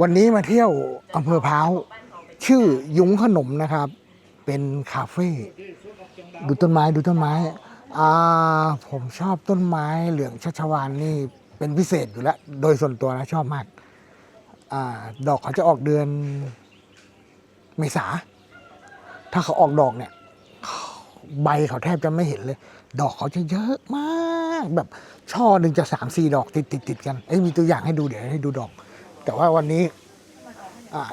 วันนี้มาเที่ยวอำเภอพร้าวชื่อยุ้งขนมนะครับ เป็นคาเฟ่ดูต้นไม้ดูต้นไม้อ่าผมชอบต้นไม้เหลืองชัชวานนี่เป็นพิเศษอยู่แล้ว โดยส่วนตัวนะชอบมากอาดอกเขาจะออกเดือนเมษา ถ้าเขาออกดอกเนี่ย ใบเขาแทบจะไม่เห็นเลย ดอกเขาจะเยอะมาก แบบช่อหนึ่งจะสามสี่ดอกติดติดติดกันเอ้ยมีตัวอย่างให้ดูเดี๋ยวให้ดูดอก แต่ว่าวันนี้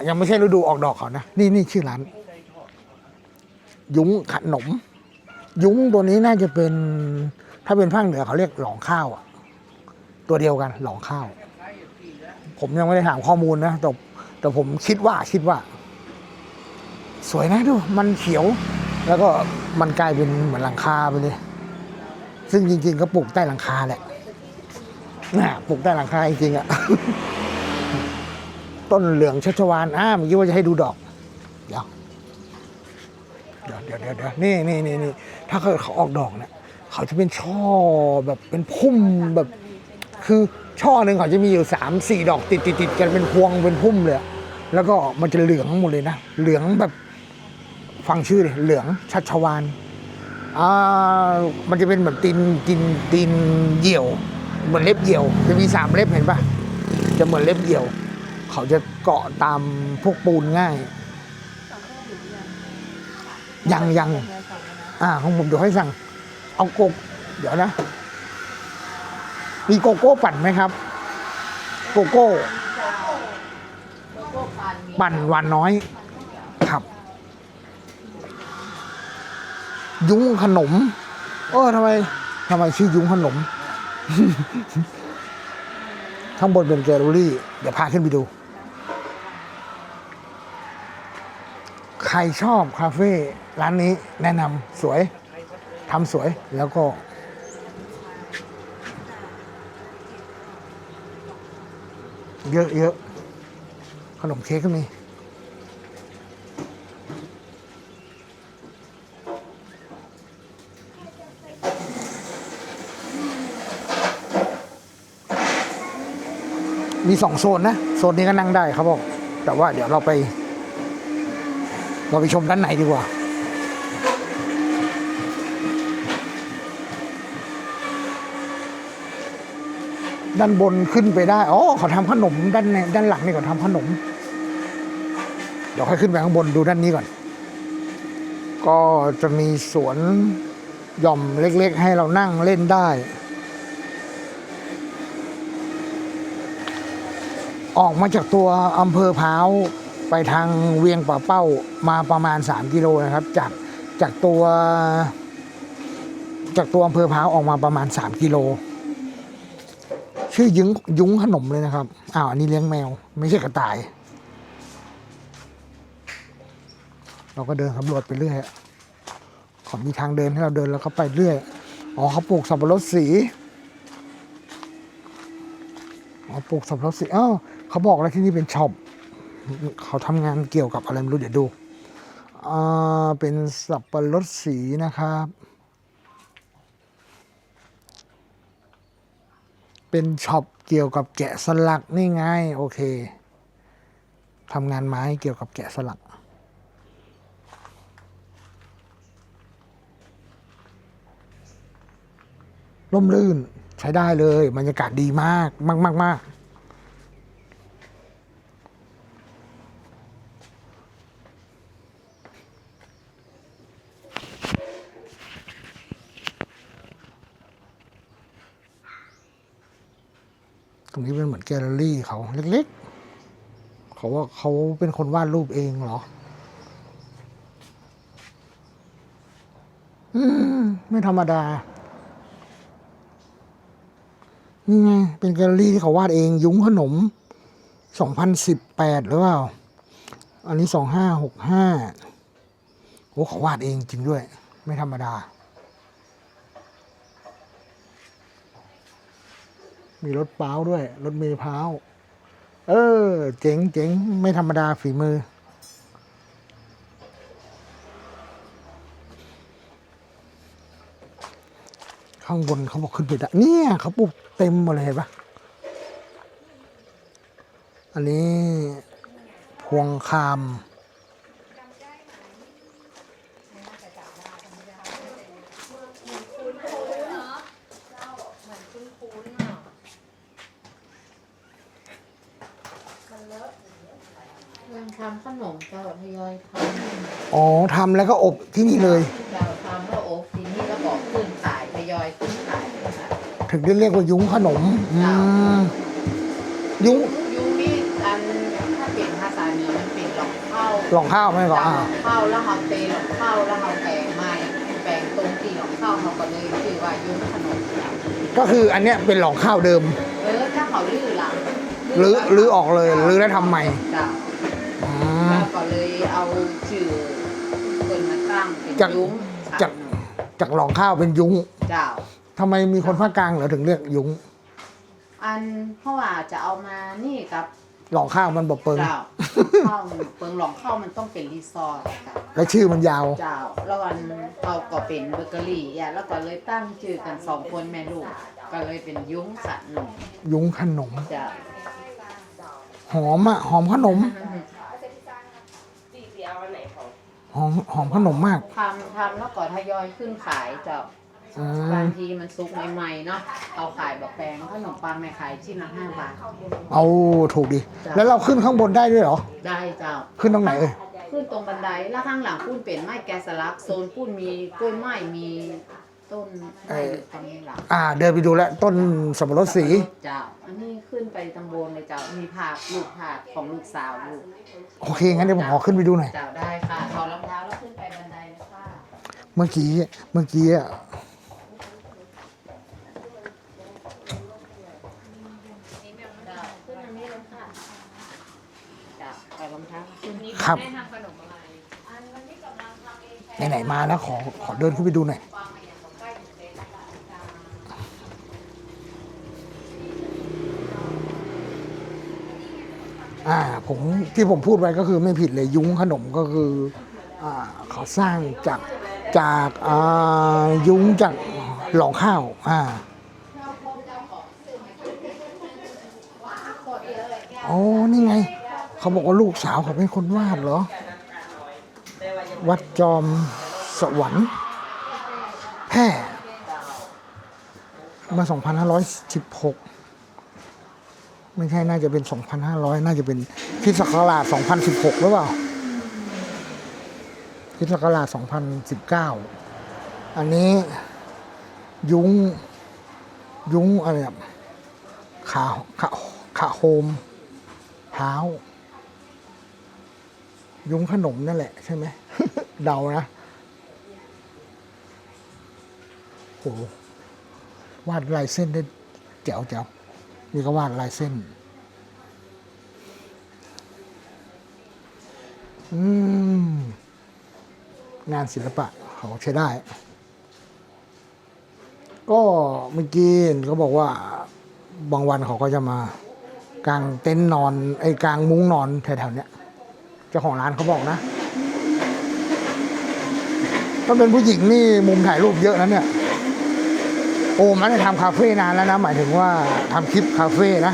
ยังไม่ใช่ฤดูออกดอกเขานะ นี่นี่ชื่อร้าน ยุ้งขนม ยุ้งตัวนี้น่าจะเป็น ถ้าเป็นภาคเหนือเขาเรียกหลองข้าวอะตัวเดียวกันหลองข้าว ผมยังไม่ได้ถามข้อมูลนะแต่แต่ผมคิดว่าคิดว่า สวยนะดู มันเขียว แล้วก็มันกลายเป็นเหมือนหลังคาไปเลย ซึ่งจริง ๆ ก็ปลูกใต้หลังคาแหละนะปลูกใต้หลังคาจริงๆอะ ต้นเหลืองชัชวานอ่าเมื่อกี้ว่าจะให้ดูดอกเดี๋ยวเดี๋ยว เดี๋ยวเดี๋ยวเดี๋ยวนี่นี่นี่นี่ถ้าเกิดเขาออกดอกเนี่ยเขาจะเป็นช่อแบบเป็นพุ่มแบบ คือช่อหนึ่งเขาจะมีอยู่สามสี่ดอกติดติดติดกันเป็นพวงเป็นพุ่มเลย แล้วก็มันจะเหลืองหมดเลยนะ เหลืองแบบฟังชื่อเลยเหลืองชัชวานอ่ามันจะเป็นเหมือนตีนตีนตีนเหี่ยว เหมือนเล็บเหี่ยว จะมีสามเล็บเห็นปะจะเหมือนเล็บเหี่ยว เขาจะเกาะตามพวกปูนง่าย ยังยังอ่าของผมเดี๋ยวให้สั่ง เอาโกกเดี๋ยวนะ มีโกโก้ปั่นไหมครับ โกโก้ ปั่นหวานน้อย ครับ ยุ้งขนม เออทำไมทำไมชื่อยุ้งขนมข้างบนเป็นแกลเลอรี่ เดี๋ยวพาขึ้นไปดู รชอบคาเฟ่ร้านนี้แนะนำสวยทำสวยแล้วก็ เยอะเยอะขนมเค้กก็มีมีสองโซนนะ โซนนี้ก็นั่งได้ครับบอแต่ว่าเดี๋ยวเราไป เราไปชมด้านในดีกว่า ด้านบนขึ้นไปได้ อ๋อเขาทำขนมด้านในด้านหลังนี่เขาทำขนม เดี๋ยวค่อยขึ้นไปข้างบนดูด้านนี้ก่อน ก็จะมีสวนหย่อมเล็กๆ ให้เรานั่งเล่นได้ ออกมาจากตัวอำเภอพร้าว ไปทางเวียงป่าเป้ามาประมาณ 3 กิโลนะครับ จากจากตัวจากตัวอำเภอพร้าวออกมาประมาณ 3 กิโล ชื่อยุ้งยุ้งขนมเลยนะครับอ้าวอันนี้เลี้ยงแมว ไม่ใช่กระต่าย เราก็เดินสำรวจไปเรื่อยขอมีทางเดินให้เราเดินแล้วก็ไปเรื่อยอ๋อเขาปลูกสับปะรดสีอ๋อปลูกสับปะรดสีอ้าวเขาบอกแล้วที่นี่เป็นช็อป เขาทำงานเกี่ยวกับอะไรไม่รู้เดี๋ยวดูอ่าเป็นสับปะรดสีนะครับ เป็นช็อปเกี่ยวกับแกะสลักนี่ไงโอเคทำงานไม้เกี่ยวกับแกะสลักร่มรื่นใช้ได้เลยบรรยากาศดีมากมากมากมากต รงนี้เป็นเหมือนแกลเลอรี่เขาเล็กๆ เขาว่าเขาเป็นคนวาดรูปเองเหรอ อืม ไม่ธรรมดา นี่ไง เป็นแกลเลอรี่ที่เขาวาดเอง ยุ้งขนม สองพันสิบแปดหรือเปล่า อันนี้สองห้าหกห้าโอ้เขาวาดเองจริงด้วย ไม่ธรรมดา มีรถเป้าด้วย รถเมล์พร้าวเออ เจ๋งเจ๋งไม่ธรรมดาฝีมือ ข้างบนเขาบอกขึ้นไปได้เนี่ยเขาปลูกเต็มหมดเลยเห็นปะอันนี้พวงคาม เรื่องทำขนมเจ้าทยอยทำอ๋อทำแล้วก็อบที่นี่เลยเจ้าทำแล้วอบทีนี้แล้วบอกขึ้นขายทยอยขึ้นขายนะคะถึงได้เรียกว่ายุ้งขนมอืมยุ้งยูนี่อันถ้าเป็นภาษาเหนือมันเป็นหลอกข้าวหลองข้าวไหมก็เจ้าอ่าหลอกข้าวแล้วเขาเตะหลอกข้าวแล้วเขาแปลงไม้แปลงตรงที่หลอกข้าวเขาก็เลยคือว่ายุ้งขนม ก็คืออันเนี้ยเป็นหลองข้าวเดิม เออถ้าเขาลื้อหลัง หรือหรือออกเลยหรือแล้วทำใหม่เจ้าอืม แล้วก็เลยเอาชื่อคนมาตั้งเป็นจากยุ้งจากจากหลองข้าวเป็นยุ้งเจ้า ทำไมมีคนภาคกลางเหรอถึงเรียกยุ้งอันเพราะว่าจะเอามานี่กับหลองข้าวมันบอกเปิงเจ้าข้าวมันเปิงหลองข้าวมันต้องเป็นรีสอร์ทค่ะแล้วชื่อมันยาว เจ้าแล้ววันเขาก็เป็นเบเกอรี่อะแล้วก็เลยตั้งชื่อกันสองคนแม่ลูก ก็เลยเป็นยุ้งสัตว์หนุ่มยุ้งขนม เจ้า หอมอะหอมขนมสี่สี่เอาอันไหนของหอมหอมขนมมากทำทำแล้วก็ทยอยขึ้นขายเจ้าอืบามงทีมันซุกใหม่ๆเนาะเอาขายแบบแปลงขนมปังแม่ขายชิ้นละห้าบาท เอาถูกดิจ้ะ แล้วเราขึ้นข้างบนได้ด้วยเหรอ ได้เจ้า ขึ้นตรงไหนเอ่ยขึ้นตรงบันไดแล้วข้างหลังปุ้นเป็นไม้แกะสลักโซนปุ้นมีกล้วยไม้มีต้นไม้อยู่ตรงนี้หลังอ่า เดินไปดูแล้วต้นสับปะรดสี เจ้าอันนี้ ขึ้นไปตำบลเลยเจ้ามีภาพลูกภาพของลูกสาวลูกโอเคงั้นเดี๋ยวผมขอขึ้นไปดูหน่อย เจ้าได้ค่ะถอดรองเท้าแล้วขึ้นไปบันไดเลยค่ะเมื่อกี้เมื่อกี้อะเจ้าขึ้นอันนี้เลยค่ะเจ้าถอดรองเท้าขึ้นนี่ครับได้ทำขนมอะไรอันวันนี้กำลังทำเองไหนๆมาแล้วขอขอเดินขึ้นไปดูหน่อย วางมาอย่างกับใกล้ถึงเลยนะคะเจ้า อ่า ผมที่ผมพูดไว้ก็คือไม่ผิดเลยยุ้งขนมก็คืออเขาสร้างจากจากยุ้งจากหลองข้าวอ่าโอ้นี่ไง เขาบอกว่าลูกสาวเขาเป็นคนวาดเหรอ วัดจอมสวรรค์แพร่เมื่อ2516 ไม่ใช่น่าจะเป็น 2,500 น่าจะเป็นคิดศักราช2016 หรือเปล่าคริดศักราช2019 อันนี้ยุ้ง ยุ้งอะไรอะขาขาขาโฮมเท้า ยุ้งขนมนั่นแหละใช่ไหม เดานะโหวาดลายเส้นได้แจ๋วแจ๋ว นี่ก็วาดลายเส้น งานศิลปะเขาใช้ได้ ก็เมื่อกี้เขาบอกว่าบางวันเขาก็จะมากางเต็นท์นอน ไอ้กางมุ้งนอนแถวๆเนี้ยเจ้าของร้านเขาบอกนะถ้าเป็นผู้หญิงนี่มุมถ่ายรูปเยอะนะเนี่ย โอ้มันได้ทำคาเฟ่นานแล้วนะ หมายถึงว่าทำคลิปคาเฟ่นะ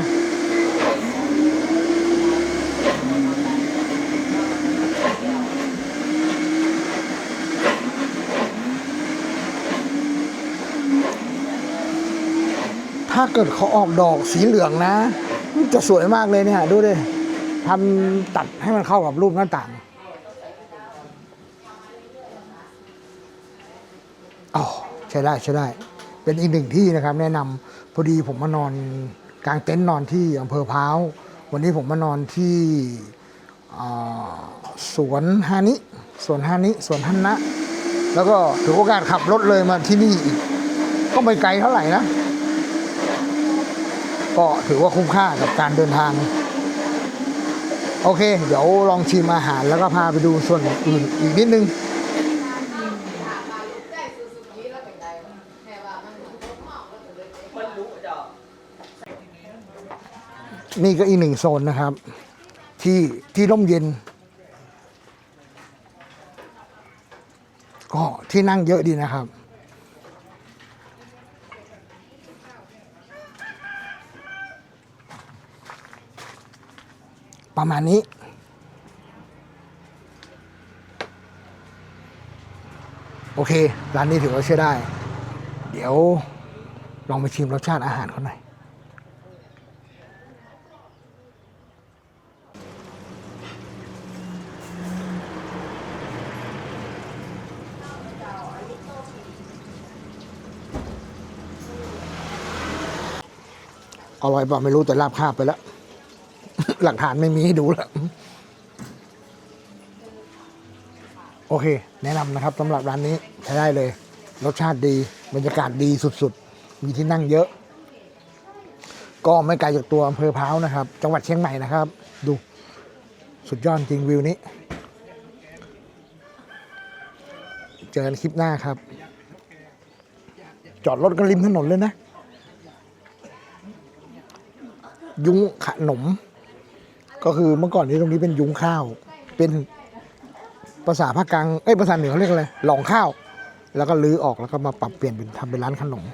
ถ้าเกิดเขาออกดอกสีเหลืองนะ จะสวยมากเลยเนี่ย ดูดิทำตัดให้มันเข้ากับรูปหน้าต่างอ๋อใช่ได้ ใช่ได้ เป็นอีกหนึ่งที่นะครับ แนะนำพอดีผมมานอนกลางเต็นท์นอนที่อำเภอพร้าววันนี้ผมมานอนที่สวนฮานิสวนฮานิสวนฮันนะแล้วก็ถือโอกาสขับรถเลยมาที่นี่อีกก็ไม่ไกลเท่าไหร่นะ ก็ถือว่าคุ้มค่ากับการเดินทาง โอเค เดี๋ยวลองชิมอาหารแล้วก็พาไปดูส่วนอื่นอีกนิดนึง มันรู้จะ นี่ก็อีกหนึ่งโซนนะครับ ที่ที่ร่มเย็น ก็ที่นั่งเยอะดีนะครับ ประมาณนี้โอเค ร้านนี้ถือว่าใช้ได้ เดี๋ยวลองไปชิมรสชาติอาหารเขาหน่อย อร่อยเปล่าไม่รู้แต่ลาบคาบไปแล้ว หลักฐานไม่มีให้ดูแล้ว โอเค แนะนำนะครับสำหรับร้านนี้ใช้ได้เลย รสชาติดีบรรยากาศดีสุดๆ มีที่นั่งเยอะ ก็ไม่ไกลจากตัวอำเภอพร้าวนะครับ จังหวัดเชียงใหม่นะครับ ดูสุดยอดจริงวิวนี้ เจอกันคลิปหน้าครับ จอดรถกันริมถนนเลยนะ ยุ้งขนม ก็คือเมื่อก่อนนี้ตรงนี้เป็นยุ้งข้าว เป็นภาษาภาคกลางเอ้ยภาษาเหนือเขาเรียกอะไรหลองข้าว แล้วก็ลื้อออกแล้วก็มาปรับเปลี่ยนเป็นทำเป็นร้านขนม